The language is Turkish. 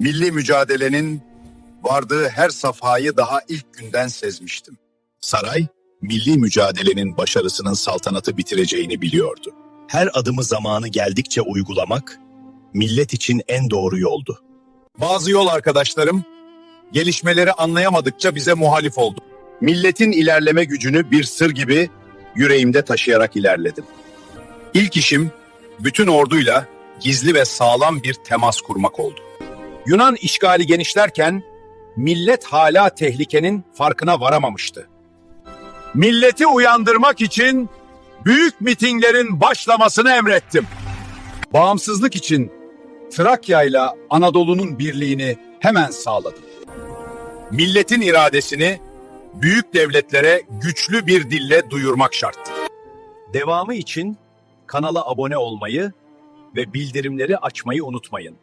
Milli mücadelenin vardığı her safhayı daha ilk günden sezmiştim. Saray, milli mücadelenin başarısının saltanatı bitireceğini biliyordu. Her adımı zamanı geldikçe uygulamak, millet için en doğru yoldu. Bazı yol arkadaşlarım gelişmeleri anlayamadıkça bize muhalif oldu. Milletin ilerleme gücünü bir sır gibi yüreğimde taşıyarak ilerledim. İlk işim bütün orduyla gizli ve sağlam bir temas kurmak oldu. Yunan işgali genişlerken millet hala tehlikenin farkına varamamıştı. Milleti uyandırmak için büyük mitinglerin başlamasını emrettim. Bağımsızlık için Trakya ile Anadolu'nun birliğini hemen sağladım. Milletin iradesini büyük devletlere güçlü bir dille duyurmak şarttı. Devamı için kanala abone olmayı ve bildirimleri açmayı unutmayın.